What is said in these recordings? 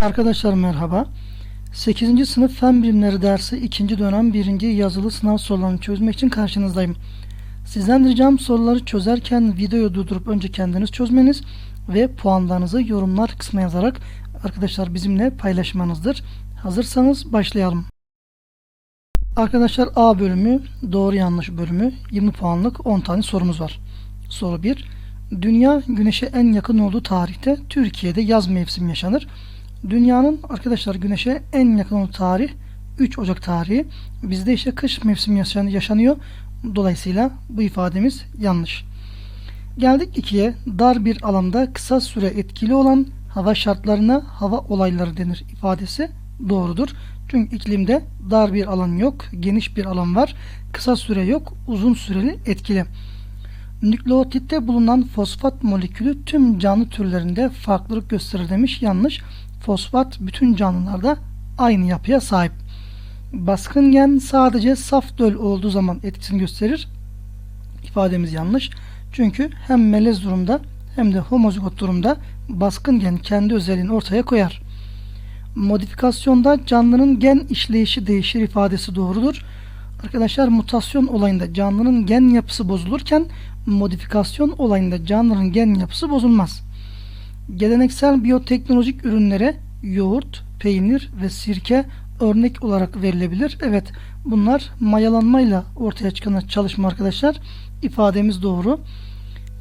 Arkadaşlar merhaba. 8. sınıf fen bilimleri dersi 2. dönem 1. yazılı sınav sorularını çözmek için karşınızdayım. Sizden ricam soruları çözerken videoyu durdurup önce kendiniz çözmeniz ve puanlarınızı yorumlar kısmına yazarak arkadaşlar bizimle paylaşmanızdır. Hazırsanız başlayalım. Arkadaşlar A bölümü doğru yanlış bölümü 20 puanlık 10 tane sorumuz var. Soru 1. Dünya güneşe en yakın olduğu tarihte Türkiye'de yaz mevsimi yaşanır. Dünyanın arkadaşlar güneşe en yakın olduğu tarih 3 Ocak tarihi. Bizde ise kış mevsimi yaşan- yaşanıyor. Dolayısıyla bu ifademiz yanlış. Geldik 2'ye. Dar bir alanda kısa süre etkili olan hava şartlarına hava olayları denir ifadesi doğrudur. Çünkü iklimde dar bir alan yok, geniş bir alan var. Kısa süre yok, uzun süreli etkili. Nükleotitte bulunan fosfat molekülü tüm canlı türlerinde farklılık gösterir demiş. Yanlış. Fosfat bütün canlılarda aynı yapıya sahip. Baskın gen sadece saf döl olduğu zaman etkisini gösterir. İfademiz yanlış. Çünkü hem melez durumda hem de homozigot durumda baskın gen kendi özelliğini ortaya koyar. Modifikasyonda canlının gen işleyişi değişir ifadesi doğrudur. Arkadaşlar mutasyon olayında canlının gen yapısı bozulurken modifikasyon olayında canlının gen yapısı bozulmaz. Geleneksel biyoteknolojik ürünlere yoğurt, peynir ve sirke örnek olarak verilebilir. Evet bunlar mayalanmayla ortaya çıkan çalışma arkadaşlar. İfademiz doğru.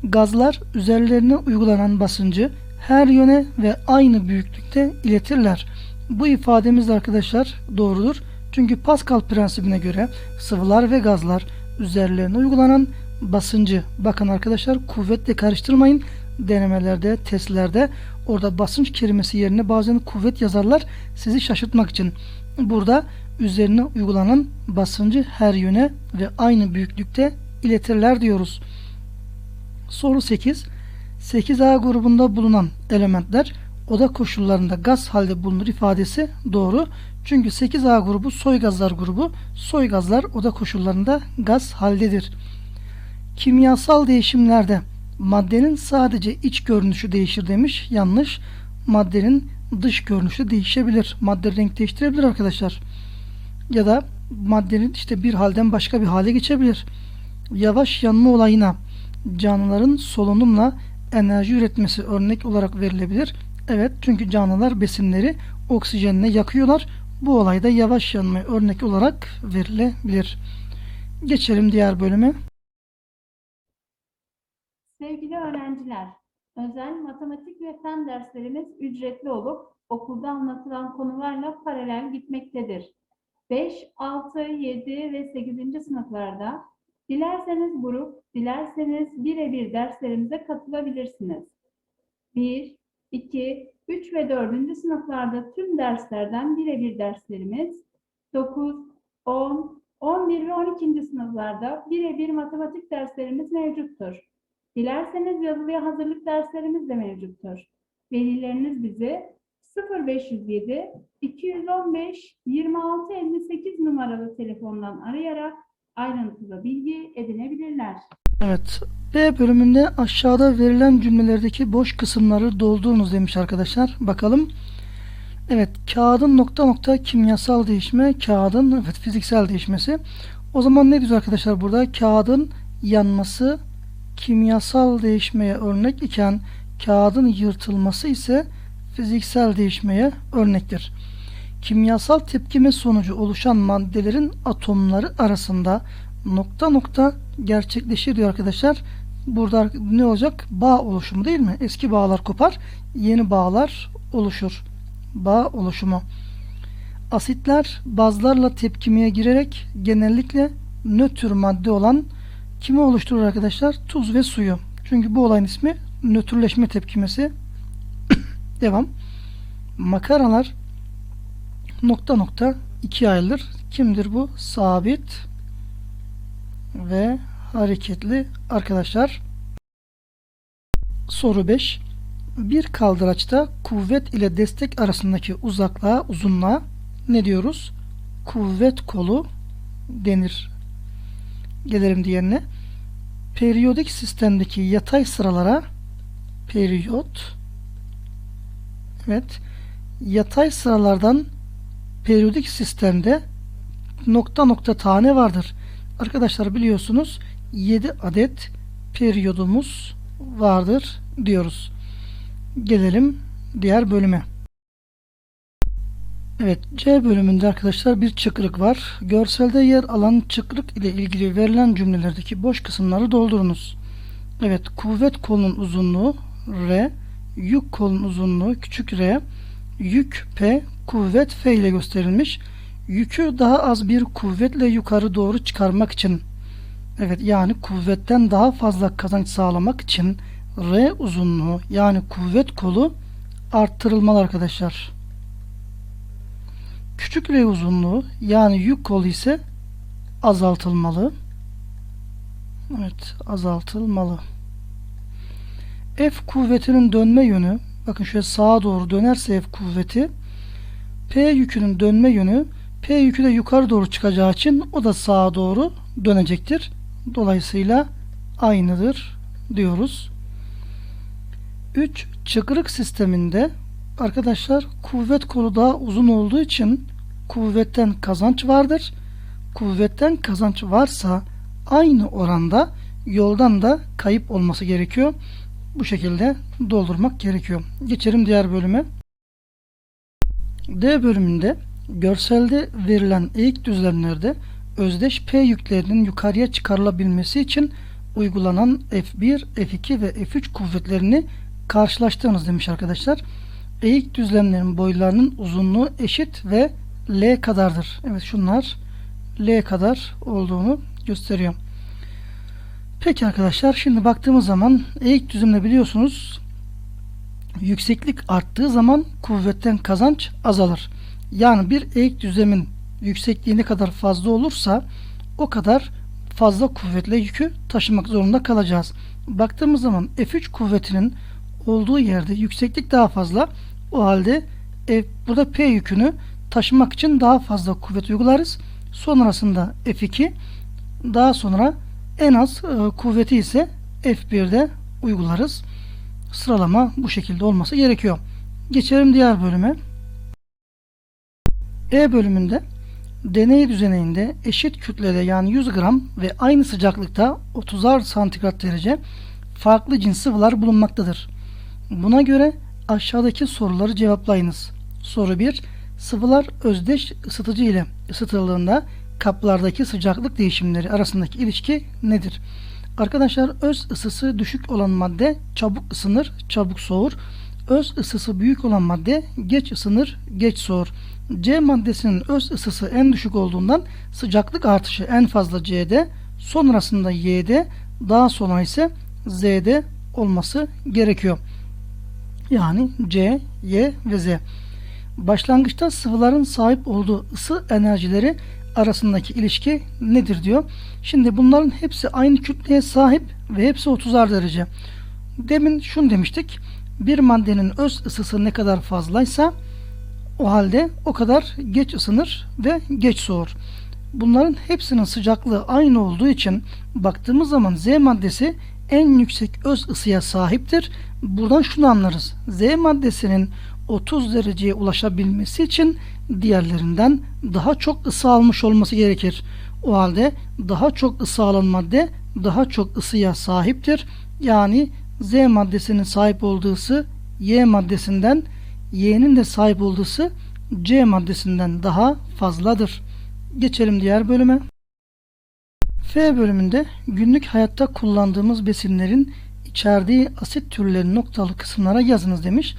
Gazlar üzerlerine uygulanan basıncı her yöne ve aynı büyüklükte iletirler. Bu ifademiz de arkadaşlar doğrudur. Çünkü Pascal prensibine göre sıvılar ve gazlar üzerlerine uygulanan basıncı bakın arkadaşlar kuvvetle karıştırmayın denemelerde testlerde orada basınç kelimesi yerine bazen kuvvet yazarlar sizi şaşırtmak için burada üzerine uygulanan basıncı her yöne ve aynı büyüklükte iletirler diyoruz soru 8 8A grubunda bulunan elementler oda koşullarında gaz halde bulunur ifadesi doğru. Çünkü 8A grubu soy gazlar grubu. Soy gazlar oda koşullarında gaz haldedir. Kimyasal değişimlerde maddenin sadece iç görünüşü değişir demiş. Yanlış. Maddenin dış görünüşü değişebilir. Madde renk değiştirebilir arkadaşlar. Ya da maddenin işte bir halden başka bir hale geçebilir. Yavaş yanma olayına canlıların solunumla enerji üretmesi örnek olarak verilebilir. Evet çünkü canlılar besinleri oksijenle yakıyorlar. Bu olayda yavaş yanmayı örnek olarak verilebilir. Geçelim diğer bölüme. Sevgili öğrenciler, özel matematik ve fen derslerimiz ücretli olup okulda anlatılan konularla paralel gitmektedir. 5, 6, 7 ve 8. sınıflarda dilerseniz grup, dilerseniz birebir derslerimize katılabilirsiniz. 1, 2, 3 ve 4. sınıflarda tüm derslerden birebir derslerimiz 9, 10, 11 ve 12. sınıflarda birebir matematik derslerimiz mevcuttur. Dilerseniz yazılıya hazırlık derslerimiz de mevcuttur. Velileriniz bizi 0507 215 26 58 numaralı telefondan arayarak ayrıntılı bilgi edinebilirler. Evet. B bölümünde aşağıda verilen cümlelerdeki boş kısımları doldurunuz demiş arkadaşlar. Bakalım. Evet. Kağıdın nokta nokta kimyasal değişme. Kağıdın evet, fiziksel değişmesi. O zaman ne diyor arkadaşlar burada? Kağıdın yanması kimyasal değişmeye örnek iken kağıdın yırtılması ise fiziksel değişmeye örnektir. Kimyasal tepkime sonucu oluşan maddelerin atomları arasında nokta nokta gerçekleşir diyor arkadaşlar. Burada ne olacak? Bağ oluşumu değil mi? Eski bağlar kopar, yeni bağlar oluşur. Bağ oluşumu. Asitler bazlarla tepkimeye girerek genellikle nötr madde olan kimi oluşturur arkadaşlar? Tuz ve suyu. Çünkü bu olayın ismi nötrleşme tepkimesi. Devam. Makaralar nokta nokta ikiye ayrılır. Kimdir bu? Sabit ve hareketli arkadaşlar. Soru 5. Bir kaldıraçta kuvvet ile destek arasındaki uzaklığa, uzunluğa ne diyoruz? Kuvvet kolu denir. Gelelim diğerine. Periyodik sistemdeki yatay sıralara periyot Evet. yatay sıralardan periyodik sistemde nokta nokta tane vardır. Arkadaşlar biliyorsunuz 7 adet periyodumuz vardır diyoruz. Gelelim diğer bölüme. Evet C bölümünde arkadaşlar bir çıkrık var. Görselde yer alan çıkrık ile ilgili verilen cümlelerdeki boş kısımları doldurunuz. Evet kuvvet kolunun uzunluğu R, yük kolunun uzunluğu küçük r, yük P, kuvvet F ile gösterilmiş. Yükü daha az bir kuvvetle yukarı doğru çıkarmak için evet yani kuvvetten daha fazla kazanç sağlamak için R uzunluğu yani kuvvet kolu arttırılmalı arkadaşlar. Küçük R uzunluğu yani yük kolu ise azaltılmalı. Evet azaltılmalı. F kuvvetinin dönme yönü bakın şöyle sağa doğru dönerse F kuvveti P yükünün dönme yönü P yükü de yukarı doğru çıkacağı için o da sağa doğru dönecektir. Dolayısıyla aynıdır diyoruz. 3. Çıkırık sisteminde arkadaşlar kuvvet kolu daha uzun olduğu için kuvvetten kazanç vardır. Kuvvetten kazanç varsa aynı oranda yoldan da kayıp olması gerekiyor. Bu şekilde doldurmak gerekiyor. Geçelim diğer bölüme. D bölümünde görselde verilen eğik düzlemlerde özdeş P yüklerinin yukarıya çıkarılabilmesi için uygulanan F1, F2 ve F3 kuvvetlerini karşılaştırınız demiş arkadaşlar. Eğik düzlemlerin boylarının uzunluğu eşit ve L kadardır. Evet şunlar L kadar olduğunu gösteriyor. Peki arkadaşlar şimdi baktığımız zaman eğik düzlemde biliyorsunuz yükseklik arttığı zaman kuvvetten kazanç azalır. Yani bir eğik düzlemin yüksekliği ne kadar fazla olursa o kadar fazla kuvvetle yükü taşımak zorunda kalacağız. Baktığımız zaman F3 kuvvetinin olduğu yerde yükseklik daha fazla. O halde F, burada P yükünü taşımak için daha fazla kuvvet uygularız. Sonrasında F2 daha sonra en az e, kuvveti ise F1'de uygularız. Sıralama bu şekilde olması gerekiyor. Geçelim diğer bölüme. E bölümünde deney düzeninde eşit kütlede yani 100 gram ve aynı sıcaklıkta 30'ar santigrat derece farklı cins sıvılar bulunmaktadır. Buna göre aşağıdaki soruları cevaplayınız. Soru 1. Sıvılar özdeş ısıtıcı ile ısıtıldığında kaplardaki sıcaklık değişimleri arasındaki ilişki nedir? Arkadaşlar öz ısısı düşük olan madde çabuk ısınır, çabuk soğur. Öz ısısı büyük olan madde geç ısınır, geç soğur. C maddesinin öz ısısı en düşük olduğundan sıcaklık artışı en fazla C'de, sonrasında Y'de, daha sonra ise Z'de olması gerekiyor. Yani C, Y ve Z. Başlangıçta sıvıların sahip olduğu ısı enerjileri arasındaki ilişki nedir diyor. Şimdi bunların hepsi aynı kütleye sahip ve hepsi 30'ar derece. Demin şunu demiştik. Bir maddenin öz ısısı ne kadar fazlaysa o halde o kadar geç ısınır ve geç soğur. Bunların hepsinin sıcaklığı aynı olduğu için baktığımız zaman Z maddesi en yüksek öz ısıya sahiptir. Buradan şunu anlarız. Z maddesinin 30 dereceye ulaşabilmesi için diğerlerinden daha çok ısı almış olması gerekir. O halde daha çok ısı alan madde daha çok ısıya sahiptir. Yani Z maddesinin sahip olduğu ısı Y maddesinden Y'nin de sahip olduğu ısı C maddesinden daha fazladır. Geçelim diğer bölüme. F bölümünde günlük hayatta kullandığımız besinlerin içerdiği asit türleri noktalı kısımlara yazınız demiş.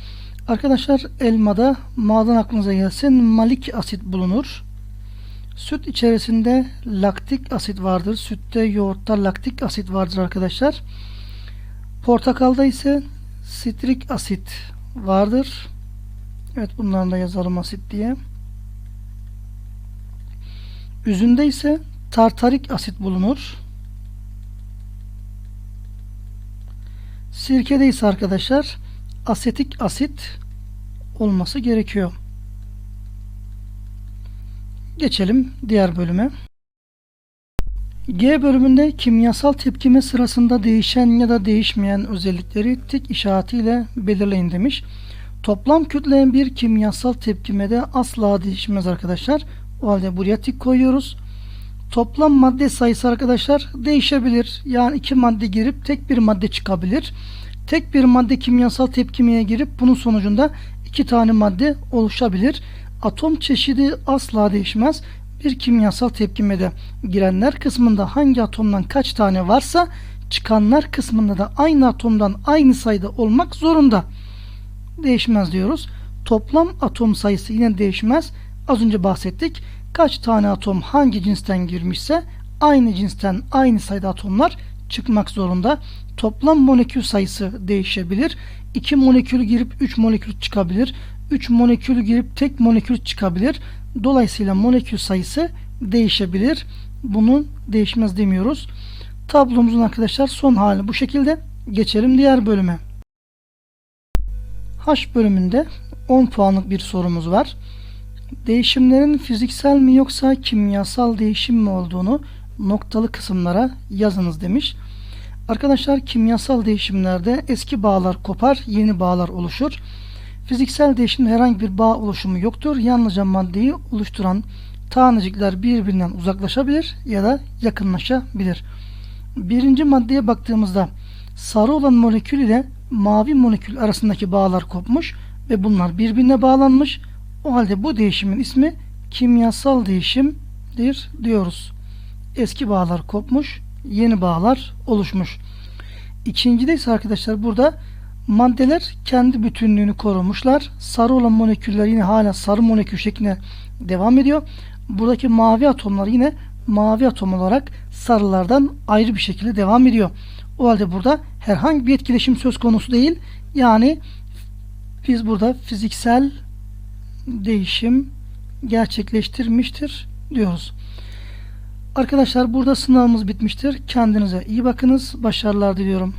Arkadaşlar elmada maden aklınıza gelsin malik asit bulunur. Süt içerisinde laktik asit vardır. Sütte yoğurtta laktik asit vardır arkadaşlar. Portakalda ise sitrik asit vardır. Evet bunların da yazalım asit diye. Üzümde ise tartarik asit bulunur. Sirkede ise arkadaşlar asetik asit olması gerekiyor. Geçelim diğer bölüme. G bölümünde kimyasal tepkime sırasında değişen ya da değişmeyen özellikleri tik işaretiyle belirleyin demiş. Toplam kütleyen bir kimyasal tepkimede asla değişmez arkadaşlar. O halde buraya tik koyuyoruz. Toplam madde sayısı arkadaşlar değişebilir. Yani iki madde girip tek bir madde çıkabilir. Tek bir madde kimyasal tepkimeye girip bunun sonucunda iki tane madde oluşabilir. Atom çeşidi asla değişmez. Bir kimyasal tepkimede girenler kısmında hangi atomdan kaç tane varsa çıkanlar kısmında da aynı atomdan aynı sayıda olmak zorunda. Değişmez diyoruz. Toplam atom sayısı yine değişmez. Az önce bahsettik. Kaç tane atom hangi cinsten girmişse aynı cinsten aynı sayıda atomlar çıkmak zorunda. Toplam molekül sayısı değişebilir. 2 molekül girip 3 molekül çıkabilir. 3 molekül girip tek molekül çıkabilir. Dolayısıyla molekül sayısı değişebilir. Bunun değişmez demiyoruz. Tablomuzun arkadaşlar son hali bu şekilde. Geçelim diğer bölüme. H bölümünde 10 puanlık bir sorumuz var. Değişimlerin fiziksel mi yoksa kimyasal değişim mi olduğunu noktalı kısımlara yazınız demiş. Arkadaşlar kimyasal değişimlerde eski bağlar kopar, yeni bağlar oluşur. Fiziksel değişimde herhangi bir bağ oluşumu yoktur. Yalnızca maddeyi oluşturan tanecikler birbirinden uzaklaşabilir ya da yakınlaşabilir. Birinci maddeye baktığımızda sarı olan molekül ile mavi molekül arasındaki bağlar kopmuş ve bunlar birbirine bağlanmış. O halde bu değişimin ismi kimyasal değişimdir diyoruz. Eski bağlar kopmuş, yeni bağlar oluşmuş. İkincide ise arkadaşlar burada maddeler kendi bütünlüğünü korumuşlar. Sarı olan moleküller yine hala sarı molekül şeklinde devam ediyor. Buradaki mavi atomlar yine mavi atom olarak sarılardan ayrı bir şekilde devam ediyor. O halde burada herhangi bir etkileşim söz konusu değil. Yani biz burada fiziksel değişim gerçekleştirmiştir diyoruz. Arkadaşlar burada sınavımız bitmiştir. Kendinize iyi bakınız. Başarılar diliyorum.